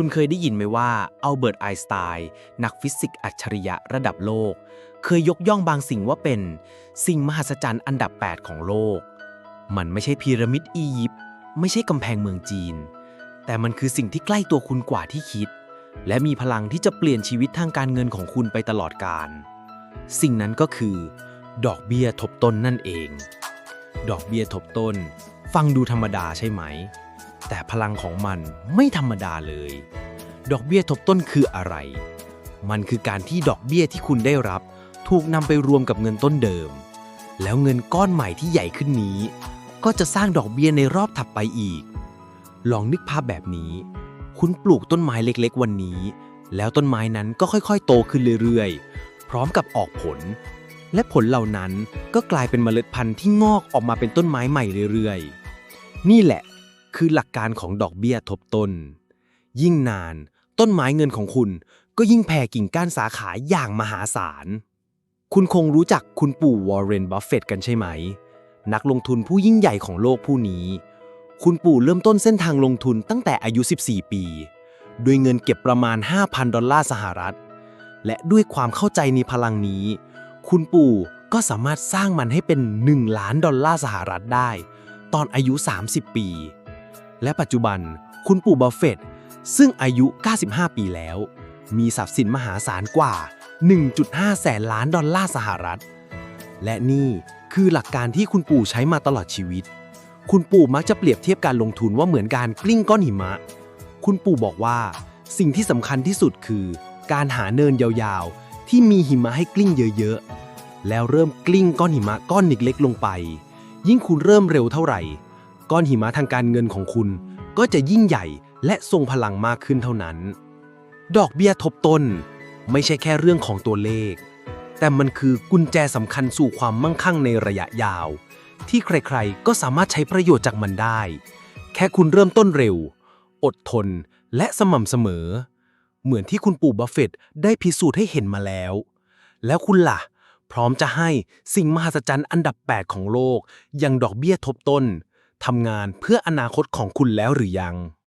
คุณเคยได้ยินไหมว่าอัลเบิร์ตไอน์สไตน์นักฟิสิกส์อัจฉริยะระดับโลก เคยยกย่องบางสิ่งว่าเป็น สิ่งมหัศจรรย์อันดับ 8 ของโลก มันไม่ใช่พีระมิดอียิปต์ไม่ใช่กำแพงเมืองจีน แต่มันคือสิ่งที่ใกล้ตัวคุณกว่าที่คิด และมีพลังที่จะเปลี่ยนชีวิตทางการเงินของคุณไปตลอดกาลสิ่งนั้นก็คือ ดอกเบี้ยทบต้นนั่นเอง ดอกเบี้ยทบต้น ฟังดูธรรมดาใช่ไหม แต่พลังของมันไม่ธรรมดาเลย ดอกเบี้ยทบต้นคืออะไร มันคือการที่ดอกเบี้ยที่คุณได้รับ ถูกนำไปรวมกับเงินต้นเดิม แล้วเงินก้อนใหม่ที่ใหญ่ขึ้นนี้ ก็จะสร้างดอกเบี้ยในรอบถัดไปอีก ลองนึกภาพแบบนี้ คุณปลูกต้นไม้เล็กๆ วันนี้ แล้วต้นไม้นั้นก็ค่อยๆ โตขึ้นเรื่อยๆ พร้อมกับออกผล และผลเหล่านั้นก็กลายเป็นเมล็ดพันธุ์ที่งอกออกมาเป็นต้นไม้ใหม่เรื่อยๆ นี่แหละ คือหลักการของดอกเบี้ยทบต้น ยิ่งนาน ต้นไม้เงินของคุณก็ยิ่งแผ่กิ่งก้านสาขาอย่างมหาศาล คุณคงรู้จักคุณปู่วอร์เรนบัฟเฟตต์กันใช่ไหม นักลงทุนผู้ยิ่งใหญ่ของโลกผู้นี้ คุณปู่เริ่มต้นเส้นทางลงทุนตั้งแต่อายุ 14 ปี ด้วยเงินเก็บประมาณ 5,000 ดอลลาร์สหรัฐ และด้วยความเข้าใจในพลังนี้ คุณปู่ก็สามารถสร้างมันให้เป็น 1 ล้านดอลลาร์สหรัฐได้ ตอนอายุ 30 ปี และปัจจุบันคุณปู่บัฟเฟตซึ่งอายุ 95 ปีแล้ว มีทรัพย์สินมหาศาลกว่า 1.5 แสนล้านดอลลาร์สหรัฐ และนี่คือหลักการที่คุณปู่ใช้มาตลอดชีวิต คุณปู่มักจะเปรียบเทียบการลงทุนว่าเหมือนการกลิ้งก้อนหิมะ คุณปู่บอกว่าสิ่งที่สำคัญที่สุดคือ การหาเนินยาวๆ ที่มีหิมะให้กลิ้งเยอะๆ แล้วเริ่มกลิ้งก้อนหิมะก้อนเล็กๆลงไป ยิ่งคุณเริ่มเร็วเท่าไหร่ ก้อนหิมะทางการเงินของคุณ ก็จะยิ่งใหญ่และทรงพลังมากขึ้นเท่านั้น ดอกเบี้ยทบต้น ไม่ใช่แค่เรื่องของตัวเลข แต่มันคือกุญแจสำคัญสู่ความมั่งคั่งในระยะยาว ที่ใครๆ ก็สามารถใช้ประโยชน์จากมันได้ แค่คุณเริ่มต้นเร็ว อดทน และสม่ำเสมอ เหมือนที่คุณปู่บัฟเฟตต์ได้พิสูจน์ให้เห็นมาแล้ว แล้วคุณล่ะ พร้อมจะให้สิ่งมหัศจรรย์อันดับ 8 ของโลกอย่างดอกเบี้ยทบต้น ทำงานเพื่ออนาคตของคุณแล้วหรือยัง